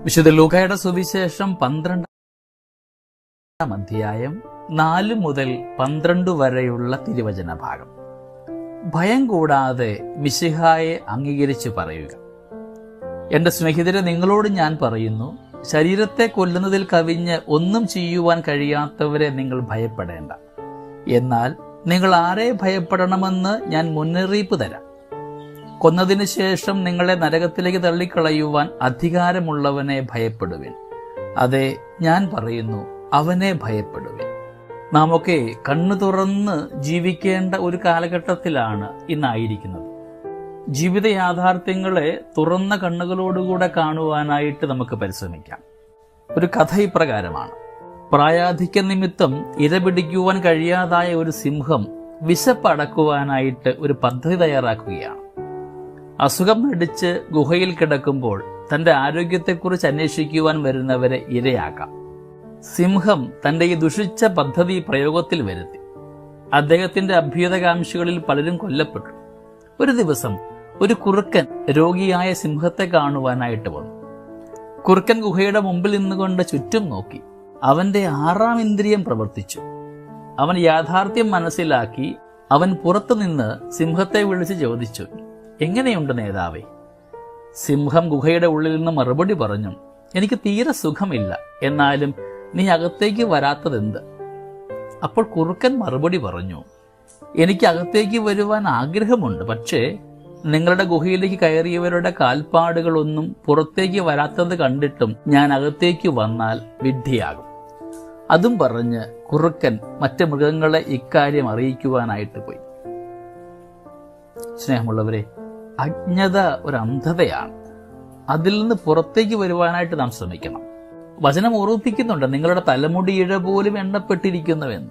വിശുദ്ധ ലൂക്കായുടെ സുവിശേഷം പന്ത്രണ്ടാം അധ്യായം നാല് മുതൽ പന്ത്രണ്ട് വരെയുള്ള തിരുവചന ഭാഗം. ഭയം കൂടാതെ മിശിഹായെ അംഗീകരിച്ച് പറയുക. എന്റെ സ്നേഹിതരെ നിങ്ങളോട് ഞാൻ പറയുന്നു ശരീരത്തെ കൊല്ലുന്നതിൽ കവിഞ്ഞ് ഒന്നും ചെയ്യുവാൻ കഴിയാത്തവരെ നിങ്ങൾ ഭയപ്പെടേണ്ട. എന്നാൽ നിങ്ങൾ ആരെ ഭയപ്പെടണമെന്ന് ഞാൻ മുന്നറിയിപ്പ് തരാം. കൊന്നതിനു ശേഷം നിങ്ങളെ നരകത്തിലേക്ക് തള്ളിക്കളയുവാൻ അധികാരമുള്ളവനെ ഭയപ്പെടുവിൻ. അതെ ഞാൻ പറയുന്നു അവനെ ഭയപ്പെടുവിൻ. നാമൊക്കെ കണ്ണു തുറന്ന് ജീവിക്കേണ്ട ഒരു കാലഘട്ടത്തിലാണ് ഇന്നായിരിക്കുന്നത്. ജീവിത യാഥാർത്ഥ്യങ്ങളെ തുറന്ന കണ്ണുകളോടുകൂടെ കാണുവാനായിട്ട് നമുക്ക് പരിശ്രമിക്കാം. ഒരു കഥ ഇപ്രകാരമാണ്. പ്രായാധിക്യ നിമിത്തം ഇരപിടിക്കുവാൻ കഴിയാതായ ഒരു സിംഹം വിശപ്പടക്കുവാനായിട്ട് ഒരു പദ്ധതി തയ്യാറാക്കുകയാണ്. അസുഖം നടിച്ച് ഗുഹയിൽ കിടക്കുമ്പോൾ തന്റെ ആരോഗ്യത്തെക്കുറിച്ച് അന്വേഷിക്കുവാൻ വരുന്നവരെ ഇരയാക്കാം. സിംഹം തന്റെ ഈ ദുഷിച്ച പദ്ധതി പ്രയോഗത്തിൽ വരുത്തി. അദ്ദേഹത്തിന്റെ അഭ്യുതകാംക്ഷികളിൽ പലരും കൊല്ലപ്പെട്ടു. ഒരു ദിവസം ഒരു കുറുക്കൻ രോഗിയായ സിംഹത്തെ കാണുവാനായിട്ട് വന്നു. കുറുക്കൻ ഗുഹയുടെ മുമ്പിൽ നിന്നുകൊണ്ട് ചുറ്റും നോക്കി. അവന്റെ ആറാം ഇന്ദ്രിയം പ്രവർത്തിച്ചു. അവൻ യാഥാർത്ഥ്യം മനസ്സിലാക്കി അവൻ പുറത്തുനിന്ന് സിംഹത്തെ വിളിച്ച് ചോദിച്ചു എങ്ങനെയുണ്ട് നേതാവേ? സിംഹം ഗുഹയുടെ ഉള്ളിൽ നിന്ന് മറുപടി പറഞ്ഞു എനിക്ക് തീരെ സുഖമില്ല. എന്നാലും നീ അകത്തേക്ക് വരാത്തതെന്ത്? അപ്പോൾ കുറുക്കൻ മറുപടി പറഞ്ഞു എനിക്ക് അകത്തേക്ക് വരുവാൻ ആഗ്രഹമുണ്ട്. പക്ഷേ നിങ്ങളുടെ ഗുഹയിലേക്ക് കയറിയവരുടെ കാൽപ്പാടുകളൊന്നും പുറത്തേക്ക് വരാത്തത് കണ്ടിട്ടും ഞാൻ അകത്തേക്ക് വന്നാൽ വിഡ്ഢിയാകും. അതും പറഞ്ഞ് കുറുക്കൻ മറ്റു മൃഗങ്ങളെ ഇക്കാര്യം അറിയിക്കുവാനായിട്ട് പോയി. സ്നേഹമുള്ളവരെ അജ്ഞത ഒരു അന്ധതയാണ് അതിൽ നിന്ന് പുറത്തേക്ക് വരുവാനായിട്ട് നാം ശ്രമിക്കണം. വചനം ഓർമ്മിപ്പിക്കുന്നുണ്ട് നിങ്ങളുടെ തലമുടി ഇഴ പോലും എണ്ണപ്പെട്ടിരിക്കുന്നുവെന്ന്.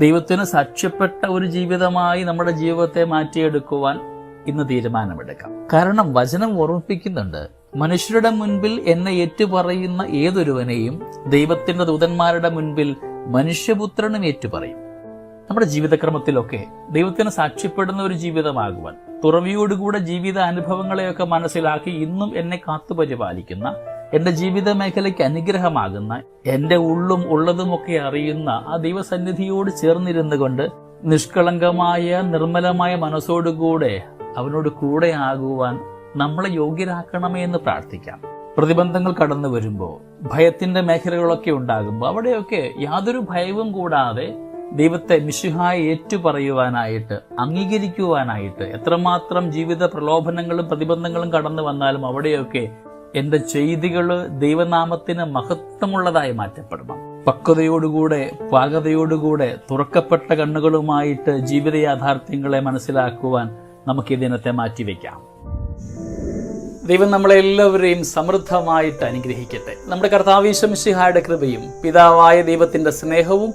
ദൈവത്തിന് സാക്ഷ്യപ്പെട്ട ഒരു ജീവിതമായി നമ്മുടെ ജീവിതത്തെ മാറ്റിയെടുക്കുവാൻ ഇന്ന് തീരുമാനമെടുക്കാം. കാരണം വചനം ഓർമ്മിപ്പിക്കുന്നുണ്ട് മനുഷ്യരുടെ മുൻപിൽ എന്നെ ഏറ്റുപറയുന്ന ഏതൊരുവനെയും ദൈവത്തിന്റെ ദൂതന്മാരുടെ മുൻപിൽ മനുഷ്യപുത്രനും ഏറ്റുപറയും. നമ്മുടെ ജീവിതക്രമത്തിലൊക്കെ ദൈവത്തിന് സാക്ഷ്യപ്പെടുന്ന ഒരു ജീവിതമാകുവാൻ തുറവിയോടുകൂടെ ജീവിത അനുഭവങ്ങളെയൊക്കെ മനസ്സിലാക്കി ഇന്നും എന്നെ കാത്തുപരിപാലിക്കുന്ന എന്റെ ജീവിത മേഖലയ്ക്ക് അനുഗ്രഹമാകുന്ന എന്റെ ഉള്ളും ഉള്ളതുമൊക്കെ അറിയുന്ന ആ ദൈവസന്നിധിയോട് ചേർന്നിരുന്നു കൊണ്ട് നിഷ്കളങ്കമായ നിർമ്മലമായ മനസ്സോടുകൂടെ അവനോട് കൂടെ ആകുവാൻ നമ്മളെ യോഗ്യരാക്കണമേ എന്ന് പ്രാർത്ഥിക്കാം. പ്രതിബന്ധങ്ങൾ കടന്നു വരുമ്പോൾ ഭയത്തിന്റെ മേഖലകളൊക്കെ ഉണ്ടാകുമ്പോൾ അവിടെയൊക്കെ യാതൊരു ഭയവും കൂടാതെ ദൈവത്തെ മിശുഹായി ഏറ്റുപറയുവാനായിട്ട് അംഗീകരിക്കുവാനായിട്ട് എത്രമാത്രം ജീവിത പ്രലോഭനങ്ങളും പ്രതിബന്ധങ്ങളും കടന്നു വന്നാലും അവിടെയൊക്കെ എന്റെ ചെയ്തികൾ ദൈവനാമത്തിന് മഹത്വമുള്ളതായി മാറ്റപ്പെടണം. പക്വതയോടുകൂടെ പാകതയോടുകൂടെ തുറക്കപ്പെട്ട കണ്ണുകളുമായിട്ട് ജീവിത യാഥാർത്ഥ്യങ്ങളെ മനസ്സിലാക്കുവാൻ നമുക്ക് ഈ ദിനത്തെ മാറ്റിവെക്കാം. ദൈവം നമ്മളെല്ലാവരെയും സമൃദ്ധമായിട്ട് അനുഗ്രഹിക്കട്ടെ. നമ്മുടെ കർത്താവീശ്വംശിഹായുടെ കൃപയും പിതാവായ ദൈവത്തിന്റെ സ്നേഹവും